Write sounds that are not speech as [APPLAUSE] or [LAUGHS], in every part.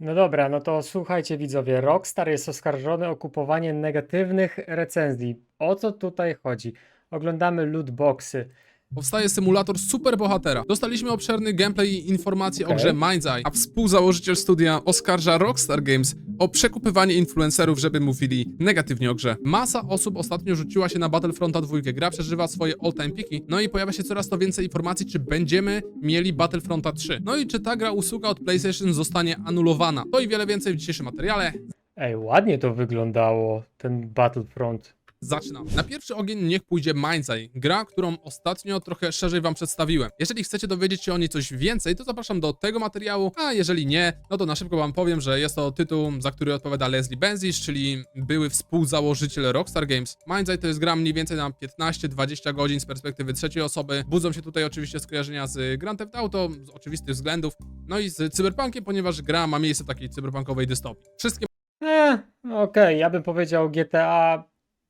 No dobra, no to słuchajcie widzowie, Rockstar jest oskarżony o kupowanie negatywnych recenzji. O co tutaj chodzi? Oglądamy lootboxy. Powstaje symulator superbohatera. Dostaliśmy obszerny gameplay i informacje o Okej. grze Mind's Eye, a współzałożyciel studia oskarża Rockstar Games o przekupywanie influencerów, żeby mówili negatywnie o grze. Masa osób ostatnio rzuciła się na Battlefronta 2. Gra przeżywa swoje all-time piki, no i pojawia się coraz to więcej informacji, czy będziemy mieli Battlefronta 3. No i czy ta gra usługa od PlayStation zostanie anulowana. To i wiele więcej w dzisiejszym materiale. Ej, ładnie to wyglądało, ten Battlefront. Zaczynamy. Na pierwszy ogień niech pójdzie Mind's Eye, gra, którą ostatnio trochę szerzej wam przedstawiłem. Jeżeli chcecie dowiedzieć się o niej coś więcej, to zapraszam do tego materiału, a jeżeli nie, no to na szybko wam powiem, że jest to tytuł, za który odpowiada Leslie Benzies, czyli były współzałożyciel Rockstar Games. Mind's Eye to jest gra mniej więcej na 15-20 godzin z perspektywy trzeciej osoby. Budzą się tutaj oczywiście skojarzenia z Grand Theft Auto, z oczywistych względów, no i z Cyberpunkiem, ponieważ gra ma miejsce takiej cyberpunkowej dystopii. Wszystkie Eh, okej, ja bym powiedział GTA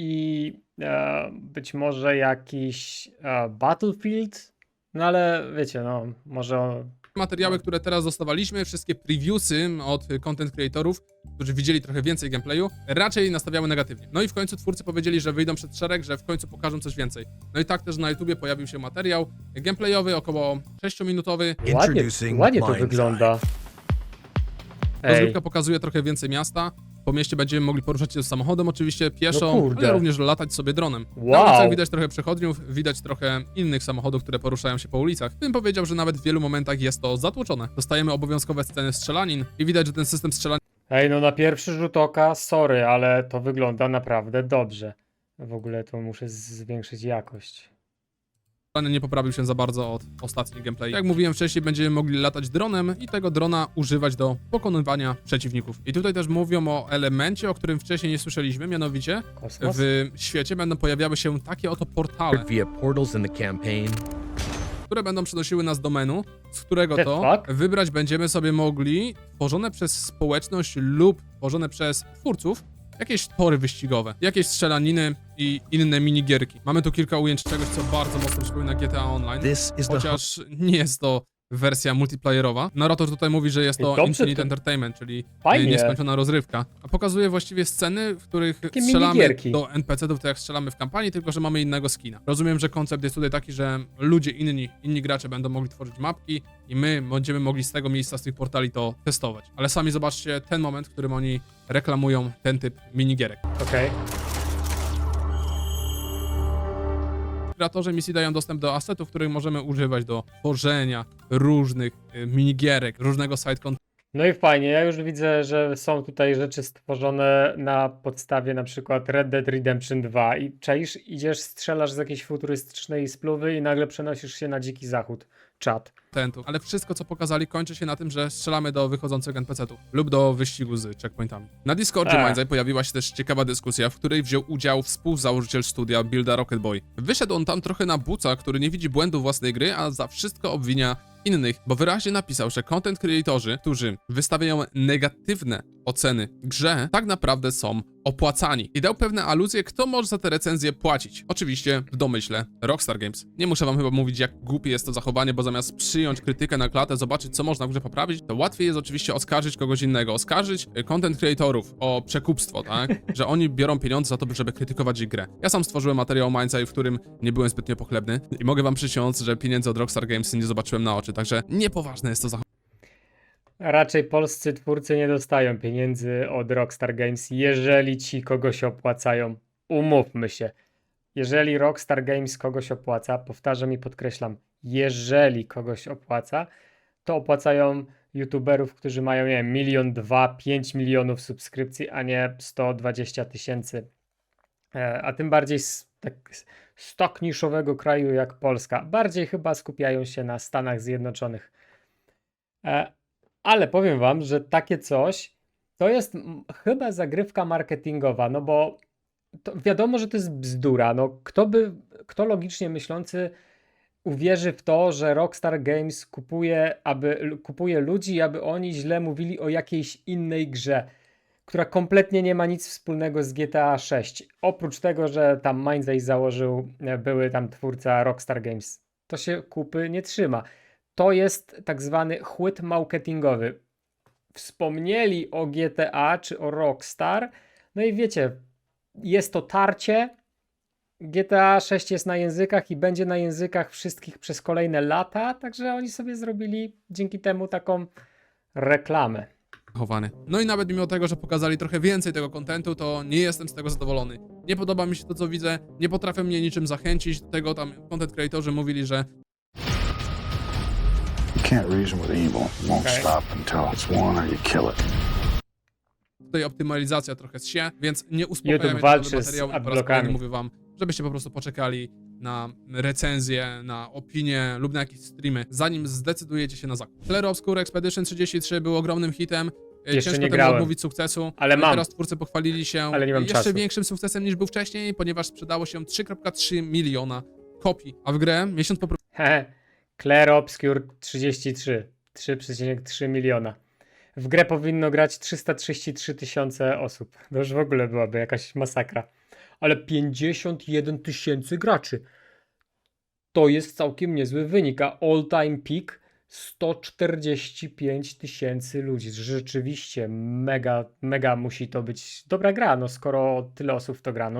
i e, być może jakiś e, Battlefield, no ale wiecie, no może materiały, które teraz dostawaliśmy, wszystkie previewsy od content creatorów, którzy widzieli trochę więcej gameplayu, raczej nastawiały negatywnie. No i w końcu twórcy powiedzieli, że wyjdą przed szereg, że w końcu pokażą coś więcej. No i tak też na YouTubie pojawił się materiał gameplayowy, około 6-minutowy. ładnie, ładnie to wygląda. Rozgrywka pokazuje trochę więcej miasta. Po mieście będziemy mogli poruszać się samochodem, oczywiście pieszo, No kurde. ale również latać sobie dronem. Na Wow. ulicach widać trochę przechodniów, widać trochę innych samochodów, które poruszają się po ulicach. Bym powiedział, że nawet w wielu momentach jest to zatłoczone. Dostajemy obowiązkowe sceny strzelanin i widać, że ten system strzelanin Ej, no na pierwszy rzut oka, sorry, ale to wygląda naprawdę dobrze. W ogóle to muszę zwiększyć jakość. Nie poprawił się za bardzo od ostatnich gameplay. Jak mówiłem wcześniej, będziemy mogli latać dronem i tego drona używać do pokonywania przeciwników. I tutaj też mówią o elemencie, o którym wcześniej nie słyszeliśmy, mianowicie Kosmos? w świecie będą pojawiały się takie oto portale, via portals in the campaign. które będą przenosiły nas do menu, z którego The to fuck? wybrać będziemy sobie mogli tworzone przez społeczność lub tworzone przez twórców jakieś tory wyścigowe, jakieś strzelaniny i inne minigierki. Mamy tu kilka ujęć czegoś, co bardzo mocno przypomina GTA Online. Chociaż nie jest to wersja multiplayerowa. Narrator tutaj mówi, że jest to Dobrze, Infinite to- Entertainment, czyli Fajnie. nieskończona rozrywka. A pokazuje właściwie sceny, w których Takie strzelamy minigierki. do NPC-ów, tak jak strzelamy w kampanii, tylko że mamy innego skina. Rozumiem, że koncept jest tutaj taki, że ludzie inni, inni gracze będą mogli tworzyć mapki i my będziemy mogli z tego miejsca, z tych portali to testować. Ale sami zobaczcie ten moment, w którym oni reklamują ten typ minigierek. Okej. Kreatorzy misji dają dostęp do asetów, których możemy używać do tworzenia różnych y, minigierek, różnego side. No i fajnie, ja już widzę, że są tutaj rzeczy stworzone na podstawie na przykład Red Dead Redemption 2 i czaisz, idziesz, strzelasz z jakiejś futurystycznej spluwy i nagle przenosisz się na dziki zachód. Czad. kontentu, ale wszystko co pokazali kończy się na tym, że strzelamy do wychodzących NPC-ów lub do wyścigu z checkpointami. Na Discordzie Eee. Pojawiła się też ciekawa dyskusja, w której wziął udział współzałożyciel studia Builda Rocket Boy. Wyszedł on tam trochę na buca, który nie widzi błędów własnej gry, a za wszystko obwinia innych, bo wyraźnie napisał, że content creatorzy, którzy wystawiają negatywne oceny grze, tak naprawdę są opłacani. I dał pewne aluzje, kto może za te recenzje płacić. Oczywiście w domyśle Rockstar Games. Nie muszę wam chyba mówić, jak głupie jest to zachowanie, bo zamiast przyjąć krytykę na klatę, zobaczyć, co można w grze poprawić, to łatwiej jest oczywiście oskarżyć kogoś innego. Oskarżyć y, content creatorów o przekupstwo, tak? [LAUGHS] Że oni biorą pieniądze za to, żeby krytykować ich grę. Ja sam stworzyłem materiał Mind'Eye, w którym nie byłem zbytnio pochlebny i mogę wam przysiąc, że pieniędzy od Rockstar Games nie zobaczyłem na oczy, także niepoważne jest to zachowanie. Raczej polscy twórcy nie dostają pieniędzy od Rockstar Games, jeżeli ci kogoś opłacają. Umówmy się. Jeżeli Rockstar Games kogoś opłaca, powtarzam i podkreślam, jeżeli kogoś opłaca, to opłacają youtuberów, którzy mają, nie wiem, milion, dwa, pięć milionów subskrypcji, a nie 120 tysięcy. E, A tym bardziej z, tak, z niszowego kraju jak Polska. Bardziej chyba skupiają się na Stanach Zjednoczonych. Ale powiem wam, że takie coś to jest chyba zagrywka marketingowa, no bo wiadomo, że to jest bzdura. No, kto by, kto logicznie myślący uwierzy w to, że Rockstar Games kupuje, aby, kupuje ludzi, aby oni źle mówili o jakiejś innej grze, która kompletnie nie ma nic wspólnego z GTA 6. Oprócz tego, że tam Mindset założył e, były tam twórca Rockstar Games. To się kupy nie trzyma. To jest tak zwany chłyt marketingowy. wspomnieli o GTA czy o Rockstar. No i wiecie, jest to tarcie. GTA 6 jest na językach i będzie na językach wszystkich przez kolejne lata, także oni sobie zrobili dzięki temu taką reklamę. zachowany. No i nawet mimo tego, że pokazali trochę więcej tego kontentu, to nie jestem z tego zadowolony. Nie podoba mi się to, co widzę, nie potrafią mnie niczym zachęcić do tego, tam content creatorzy mówili, że can't reason with evil. It won't Okay. stop until it's won or you kill it. tutaj optymalizacja trochę się, więc nie uspokajamy YouTube walczy nowe z po raz kolejny mówię wam, żebyście po prostu poczekali na recenzję, na opinię lub na jakieś streamy, zanim zdecydujecie się na zakup. Flare Obscure Expedition 33 był ogromnym hitem. E, Jeszcze Ciężko nie temu grałem. odmówić sukcesu. Ale mam. Teraz twórcy pochwalili się Ale nie mam jeszcze czasu. większym sukcesem niż był wcześniej, ponieważ sprzedało się 3,3 miliona kopii. A w grę miesiąc po Hehe. Claire Obscure 33. 3,3 miliona. W grę powinno grać 333 tysiące osób. To już w ogóle byłaby jakaś masakra. Ale 51 tysięcy graczy. To jest całkiem niezły wynik, a all time peak 145 tysięcy ludzi. Rzeczywiście mega, mega musi to być dobra gra, no skoro tyle osób to gra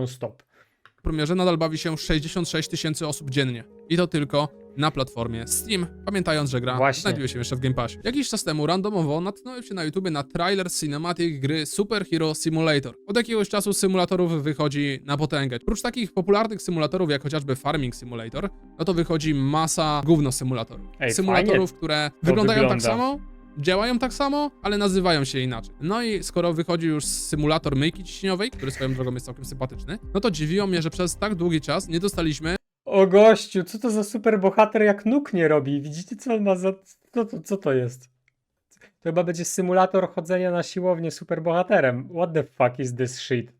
non-stop. premierze nadal bawi się 66 tysięcy osób dziennie. I to tylko na platformie Steam, pamiętając, że gra Właśnie. znajduje się jeszcze w Game Passie. Jakiś czas temu randomowo natknąłem się na YouTubie na trailer cinematic gry Super Hero Simulator. Od jakiegoś czasu symulatorów wychodzi na potęgę. Oprócz takich popularnych symulatorów jak chociażby Farming Simulator, no to wychodzi masa gówno symulatorów. Ej, Symulatorów, które wyglądają tak wygląda. samo, działają tak samo, ale nazywają się inaczej. No i skoro wychodzi już symulator myjki ciśnieniowej, który swoją drogą jest całkiem sympatyczny, no to dziwiło mnie, że przez tak długi czas nie dostaliśmy O gościu, co to za super bohater jak nóg nie robi? Widzicie co on ma za... Co to, co to jest? To chyba będzie symulator chodzenia na siłownię super bohaterem. What the fuck is this shit?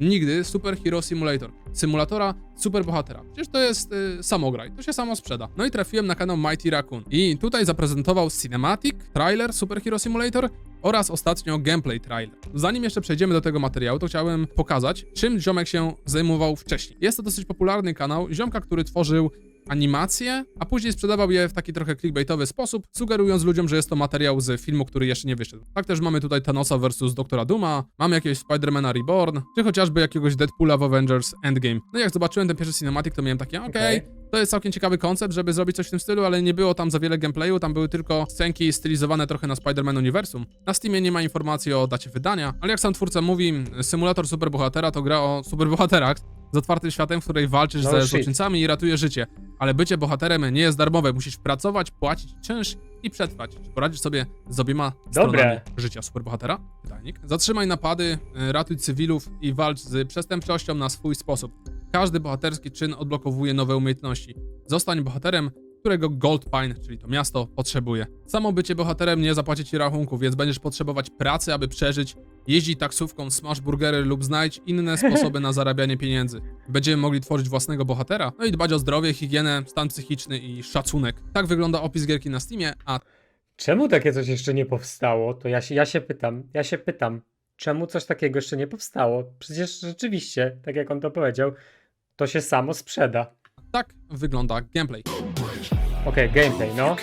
Nigdy Super Hero Simulator. Symulatora superbohatera. Przecież to jest y, samograj, to się samo sprzeda. No i trafiłem na kanał Mighty Raccoon. I tutaj zaprezentował cinematic, trailer Super Hero Simulator oraz ostatnio gameplay trailer. Zanim jeszcze przejdziemy do tego materiału, to chciałem pokazać, czym ziomek się zajmował wcześniej. Jest to dosyć popularny kanał ziomka, który tworzył animacje, a później sprzedawał je w taki trochę clickbaitowy sposób, sugerując ludziom, że jest to materiał z filmu, który jeszcze nie wyszedł. Tak też mamy tutaj Thanosa vs. Doktora Duma, mamy jakiegoś Spidermana Reborn, czy chociażby jakiegoś Deadpoola w Avengers Endgame. No i jak zobaczyłem ten pierwszy cinematic, to miałem takie, okej, Okej. to jest całkiem ciekawy koncept, żeby zrobić coś w tym stylu, ale nie było tam za wiele gameplayu, tam były tylko scenki stylizowane trochę na Spider-Man uniwersum. Na Steamie nie ma informacji o dacie wydania, ale jak sam twórca mówi, symulator superbohatera to gra o superbohaterach z otwartym światem, w której walczysz No ze shit. złoczyńcami i ratujesz życie. Ale bycie bohaterem nie jest darmowe, musisz pracować, płacić czynsz i przetrwać. Czy poradzisz sobie z obiema Dobre. stronami życia superbohatera? Pytajnik. Zatrzymaj napady, y, ratuj cywilów i walcz z przestępczością na swój sposób. Każdy bohaterski czyn odblokowuje nowe umiejętności. Zostań bohaterem, którego Gold Pine, czyli to miasto, potrzebuje. Samo bycie bohaterem nie zapłaci ci rachunku, więc będziesz potrzebować pracy, aby przeżyć, jeździć taksówką, smash burgery lub znajdź inne [LAUGHS] sposoby na zarabianie pieniędzy. Będziemy mogli tworzyć własnego bohatera, no i dbać o zdrowie, higienę, stan psychiczny i szacunek. Tak wygląda opis gierki na Steamie, a Czemu takie coś jeszcze nie powstało? To ja się, ja się pytam, ja się pytam, czemu coś takiego jeszcze nie powstało? Przecież rzeczywiście, tak jak on to powiedział, to się samo sprzeda. tak wygląda gameplay. Okej, gameplay, no.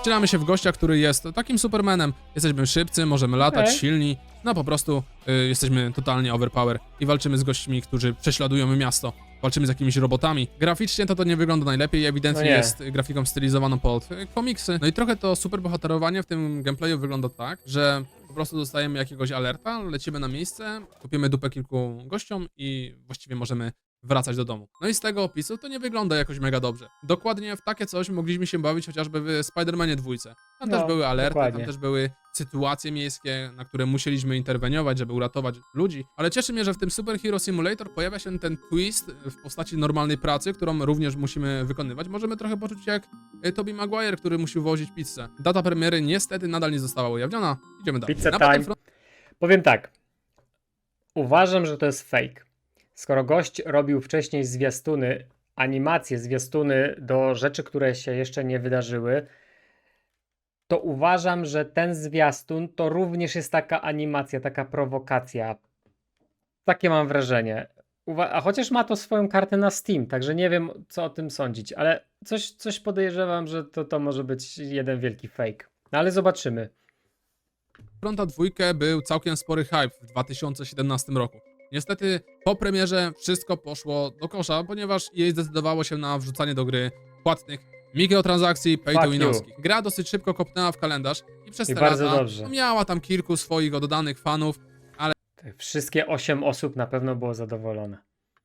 Wcielamy się w gościa, który jest takim supermanem. Jesteśmy szybcy, możemy latać, Okej. silni. No po prostu y, jesteśmy totalnie overpower i walczymy z gośćmi, którzy prześladują miasto. Walczymy z jakimiś robotami. Graficznie to to nie wygląda najlepiej, ewidentnie No nie. jest grafiką stylizowaną pod y, komiksy. No i trochę to superbohaterowanie w tym gameplayu wygląda tak, że po prostu dostajemy jakiegoś alerta, lecimy na miejsce, kupimy dupę kilku gościom i właściwie możemy wracać do domu. No i z tego opisu to nie wygląda jakoś mega dobrze. Dokładnie w takie coś mogliśmy się bawić chociażby w Spider-Manie dwójce. Tam No, też były alerty, dokładnie. tam też były sytuacje miejskie, na które musieliśmy interweniować, żeby uratować ludzi. Ale cieszy mnie, że w tym Super Hero Simulator pojawia się ten twist w postaci normalnej pracy, którą również musimy wykonywać. Możemy trochę poczuć jak y, Tobey Maguire, który musi wozić pizzę. Data premiery niestety nadal nie została ujawniona. Idziemy dalej. Pizza time. Battlefront Powiem tak. Uważam, że to jest fake. Skoro gość robił wcześniej zwiastuny, animacje, zwiastuny do rzeczy, które się jeszcze nie wydarzyły, to uważam, że ten zwiastun to również jest taka animacja, taka prowokacja. Takie mam wrażenie. Uwa- A chociaż ma to swoją kartę na Steam, także nie wiem, co o tym sądzić, ale coś, coś podejrzewam, że to, to może być jeden wielki fake. No ale zobaczymy. Fronta dwójkę był całkiem spory hype w 2017 roku. Niestety po premierze wszystko poszło do kosza, ponieważ jej zdecydowało się na wrzucanie do gry płatnych mikrotransakcji pay to winowskich. Gra dosyć szybko kopnęła w kalendarz i przez I te lata miała tam kilku swoich oddanych fanów, Te Wszystkie 8 osób na pewno było zadowolone.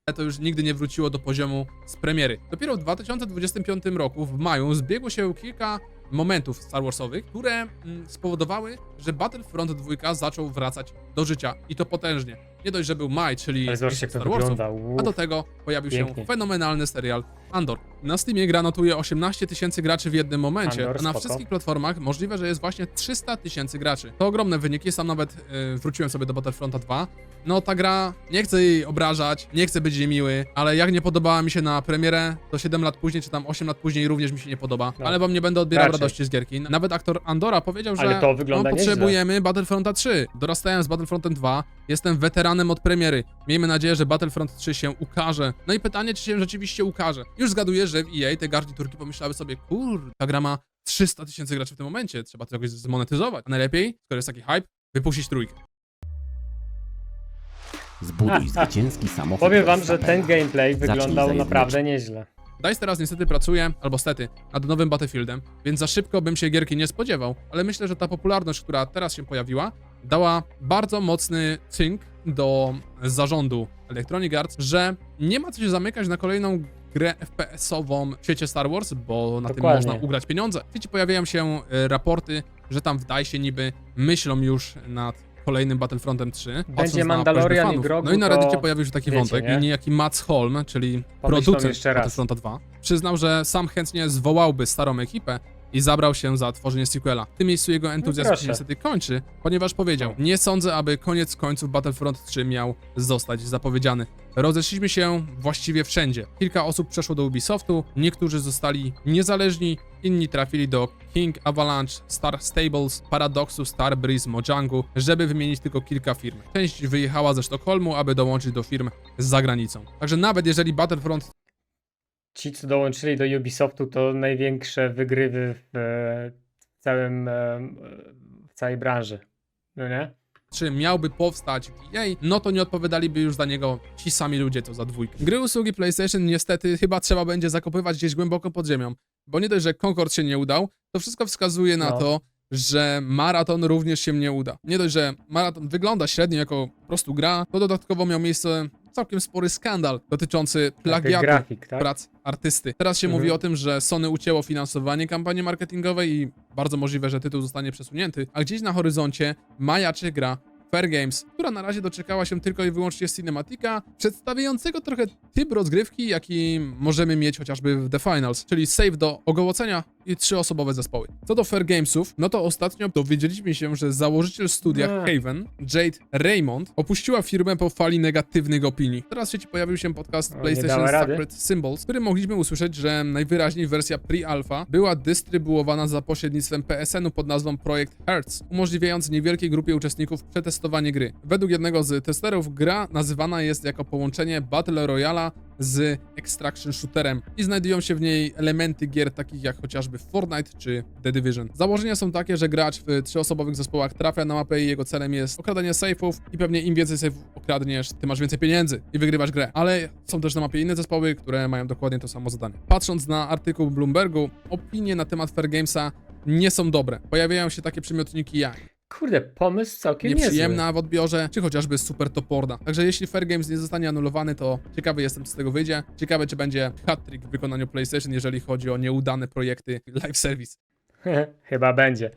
ale to już nigdy nie wróciło do poziomu z premiery. Dopiero w 2025 roku, w maju, zbiegło się kilka momentów Star Warsowych, które mm, spowodowały, że Battlefront 2 zaczął wracać do życia i to potężnie. Nie dość, że był maj, czyli Ale zobaczcie, jak Star to Warsów, wygląda. a do tego pojawił Pięknie. się fenomenalny serial Andor. Na Steamie gra notuje 18 tysięcy graczy w jednym momencie, Andor, a na spoko. wszystkich platformach możliwe, że jest właśnie 300 tysięcy graczy. To ogromne wyniki, sam nawet e, wróciłem sobie do Battlefronta 2. No ta gra, nie chcę jej obrażać, nie chcę być niemiły, ale jak nie podobała mi się na premierę, to 7 lat później, czy tam 8 lat później również mi się nie podoba. No. Ale wam nie będę odbierał Raczej. radości z gierki. Nawet aktor Andora powiedział, że to wygląda no, nieźle. potrzebujemy Battlefronta 3. Dorastałem z Battlefrontem 2, jestem weteranem od premiery. Miejmy nadzieję, że Battlefront 3 się ukaże. No i pytanie, czy się rzeczywiście ukaże. Już zgaduję, że w EA te garniturki pomyślały sobie, kur, ta gra ma 300 tysięcy graczy w tym momencie, trzeba to jakoś zmonetyzować. A najlepiej, skoro jest taki hype, wypuścić trójkę. Zbuduj zwycięski samochód. Powiem wam, że ten gameplay wyglądał naprawdę nieźle. DICE teraz niestety pracuje, albo stety, nad nowym Battlefieldem, więc za szybko bym się gierki nie spodziewał, ale myślę, że ta popularność, która teraz się pojawiła, dała bardzo mocny cynk do zarządu Electronic Arts, że nie ma co się zamykać na kolejną grę FPS-ową w świecie Star Wars, bo na tym Dokładnie. można ugrać pieniądze. W sieci pojawiają się e, raporty, że tam w DICE niby myślą już nad kolejnym Battlefrontem 3. patrząc na Mandalorian i. Grogu, No i na Reddicie pojawił się taki wiecie, wątek nie? i niejaki Mats Holm, czyli Pomyślą producent. Battlefronta 2, przyznał, że sam chętnie zwołałby starą ekipę i zabrał się za tworzenie sequela. W tym miejscu jego entuzjazm proszę. się niestety kończy, ponieważ powiedział, nie sądzę, aby koniec końców Battlefront 3 miał zostać zapowiedziany. Rozeszliśmy się właściwie wszędzie. Kilka osób przeszło do Ubisoftu, niektórzy zostali niezależni, inni trafili do King, Avalanche, Star Stables, Paradoxu, Starbreeze, Mojangu, żeby wymienić tylko kilka firm. Część wyjechała ze Sztokholmu, aby dołączyć do firm za granicą. Także nawet jeżeli Battlefront Ci, co dołączyli do Ubisoftu, to największe wygrywy w e, całym, e, w całej branży. No nie? 3 miałby powstać w EA, no to nie odpowiadaliby już za niego ci sami ludzie, co za dwójkę. Gry usługi PlayStation niestety chyba trzeba będzie zakopywać gdzieś głęboko pod ziemią, bo nie dość, że Concord się nie udał, to wszystko wskazuje na No. to, że Marathon również się nie uda. Nie dość, że Marathon wygląda średnio jako po prostu gra, to dodatkowo miał miejsce całkiem spory skandal dotyczący plagiatu grafik, tak? prac artysty. Teraz się Mhm. mówi o tym, że Sony ucięło finansowanie kampanii marketingowej i bardzo możliwe, że tytuł zostanie przesunięty, a gdzieś na horyzoncie majaczy gra Fair Games, która na razie doczekała się tylko i wyłącznie cinematika, przedstawiającego trochę typ rozgrywki, jaki możemy mieć chociażby w The Finals, czyli save do ogołocenia i trzyosobowe zespoły. Co do Fair Gamesów, no to ostatnio dowiedzieliśmy się, że założyciel studia. Haven, Jade Raymond, opuściła firmę po fali negatywnych opinii. Teraz w sieci pojawił się podcast O, nie PlayStation. Sacred Symbols, w którym mogliśmy usłyszeć, że najwyraźniej wersja pre-alpha była dystrybuowana za pośrednictwem PSN-u pod nazwą Projekt Hertz, umożliwiając niewielkiej grupie uczestników przetestowanie gry. Według jednego z testerów gra nazywana jest jako połączenie Battle Royala z Extraction Shooterem i znajdują się w niej elementy gier takich jak chociażby Fortnite czy The Division. Założenia są takie, że gracz w trzyosobowych zespołach trafia na mapę i jego celem jest okradanie safe'ów i pewnie im więcej safe'ów okradniesz, tym masz więcej pieniędzy i wygrywasz grę. Ale są też na mapie inne zespoły, które mają dokładnie to samo zadanie. Patrząc na artykuł Bloombergu, opinie na temat Fair Gamesa nie są dobre. Pojawiają się takie przymiotniki jak Kurde, pomysł całkiem niezły. nieprzyjemna w odbiorze, czy chociażby super toporna. Także jeśli Fair Games nie zostanie anulowany, to ciekawy jestem, co z tego wyjdzie. Ciekawe, czy będzie hat-trick w wykonaniu PlayStation, jeżeli chodzi o nieudane projekty live service. [LAUGHS] Chyba będzie.